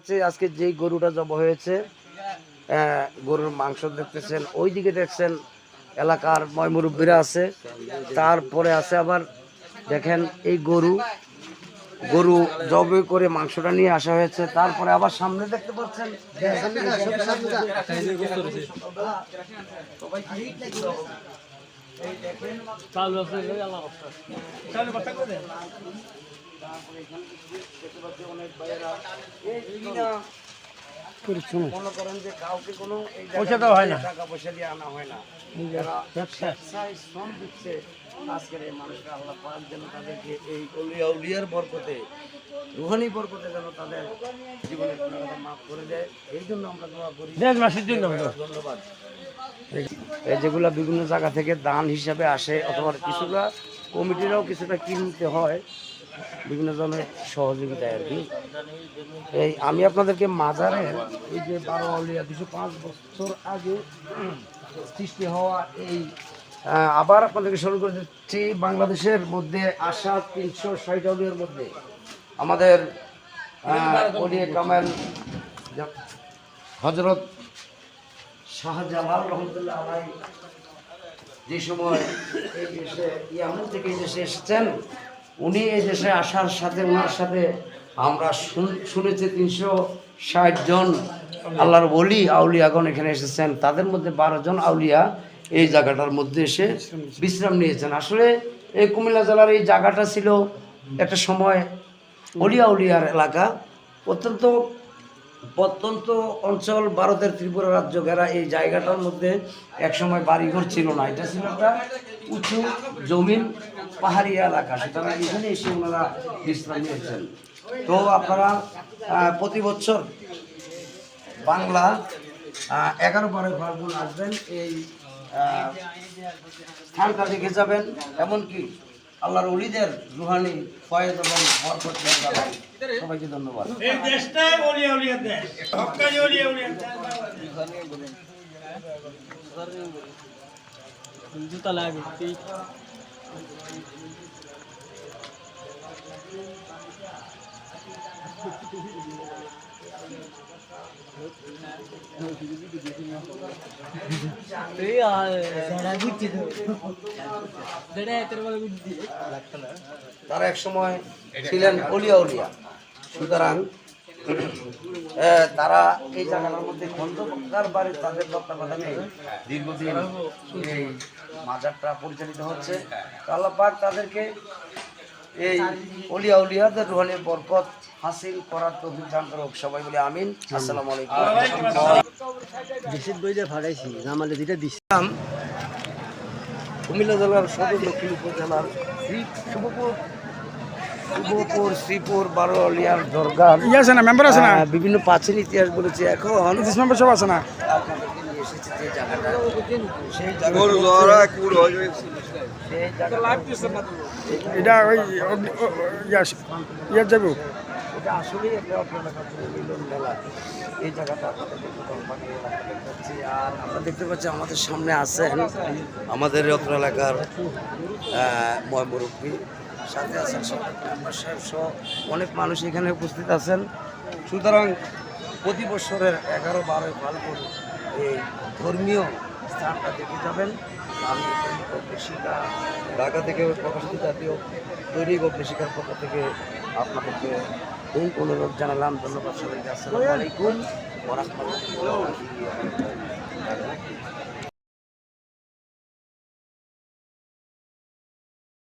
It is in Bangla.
কাছে আজকে যেই গরুটা জব হয়েছে গরুর মাংস দেখতেছেন ওই দিকে দেখছেন এলাকার ময় মুরব্বীরা আছে। তারপরে আছে আবার দেখেন এই গরু গরু জবে করে মাংসটা নিয়ে আসা হয়েছে। তারপরে আবার সামনে দেখতে পাচ্ছেন মনে করেন যে কাউকে কোনো এই পয়সা দেওয়া হয় না। টাকা পয়সা দিয়ে আনা হয় না। যারা ব্যবসায় শ্রম দিচ্ছে আজকের এই মানুষরা আল্লাহ পাক যেন তাদেরকে এই অলিয়া উলিয়ার বরকতে রুহানি বরকতে যেন তাদের জীবনের মাফ করে দেয়। এই জন্য আমরা দোয়া করি। দেশবাসীর জন্য ধন্যবাদ। এই যেগুলা বিভিন্ন জায়গা থেকে দান হিসাবে আসে অথবা কিছুটা কমিটিরাও কিছুটা কিনতে হয় বিভিন্ন ধরনের সহযোগিতায় আর কি। এই আমি আপনাদেরকে মাজারের এই যে বারো আউলিয়া দুশো পাঁচ বছর আগে সৃষ্টি হওয়া এই আবার আপনাদেরকে স্মরণ করে দিচ্ছি, বাংলাদেশের মধ্যে আসা তিনশো ষাট আউলিয়ার মধ্যে আমাদের অলিয়ে কামাল হজরত শাহজালাল রহমতুল্লাহ আলাই যে সময় এই দেশে, ইয়ামন থেকে এই দেশে এসেছেন উনি এই দেশে আসার সাথে ওনার সাথে আমরা শুন- শুনেছি তিনশো ষাট জন আল্লাহর বলি আউলিয়াগণ এখানে এসেছেন। তাদের মধ্যে বারো জন আউলিয়া এই জায়গাটার মধ্যে এসে বিশ্রাম নিয়েছেন। আসলে এই কুমিল্লা জেলার এই জায়গাটা ছিল একটা সময় অলিয়া উলিয়ার এলাকা। অত্যন্ত প্রত্যন্ত অঞ্চল ভারতের ত্রিপুরা রাজ্য ঘেরা এই জায়গাটার মধ্যে একসময় বাড়িঘর ছিল না। এটা ছিল একটা উঁচু জমিন, পাহাড়ি এলাকা। সুতরাং এখানে এসে ওনারা বিশ্রাম নিয়েছেন। তো আপনারা প্রতি বছর বাংলা এগারো বারো ফাল্গুন আসবেন। এই স্থানটা দেখে যাবেন। এমনকি আল্লাহর অলিদের রুহানি ফয়েদ এবং বরকত। সবাইকে ধন্যবাদ। এই দেশটাই অলিয়া অলিয়া দেশ। সবটাই অলিয়া অলিয়া দেশ। জুতা লাগে তারা এক সময় ছিলেন অলিয়া উলিয়া সুতরাং তারা এই জায়গাটার মধ্যে খন্দকার বাড়ির তাদের তত্ত্বাবধানে দীর্ঘদিন এই মাজারটা পরিচালিত হচ্ছে। তো আল্লাহ পাক তাদেরকে এই অলিয়া উলিয়াদের রুহানি বরকত হাসিল করার তো দান করুক সবাই বলে আমিন। আসসালামু আলাইকুম। বইটা ভাড়াইছি জামালে দুইটা দিছি নাম কুমিল্লা জেলার সদর দক্ষিণ উপজেলার শুভপুর শুভপুর শ্রীপুর বারোয়ালিয়ার দরগার ই আছে না মেম্বার আছে না? বিভিন্ন প্রাচীন ইতিহাস বলেছে। এখন মেম্বার সব আছে না? এসেছি যে জায়গাটা। সেই জায়গাটা এটা ওই অগ্নি- ও- ও- ইয়ার যাব এটা আসলেই একটা আপনারা মিলন মেলা। এই জায়গাটা আপনাদেরকে কোথাও পাঠিয়ে রাখতে পারছি আর আমরা দেখতে পাচ্ছি আমাদের সামনে আছেন আমাদের রত্ন এলাকার ময় মুরব্বী সাথে আছেন সাহেব সহ অনেক মানুষ এখানে উপস্থিত আছেন। সুতরাং প্রতি বছরের এগারো বারোই ফাল্গুন এই ধর্মীয় স্থানটা দেখে যাবেন আমি অগ্নিশিখা ঢাকা থেকে প্রকাশিত জাতীয় দৈনিক অগ্নিশিক্ষার পক্ষ থেকে আপনাদেরকে এই অনুরোধ জানালাম। ধন্যবাদ সবাইকে। আসসালামু আলাইকুম।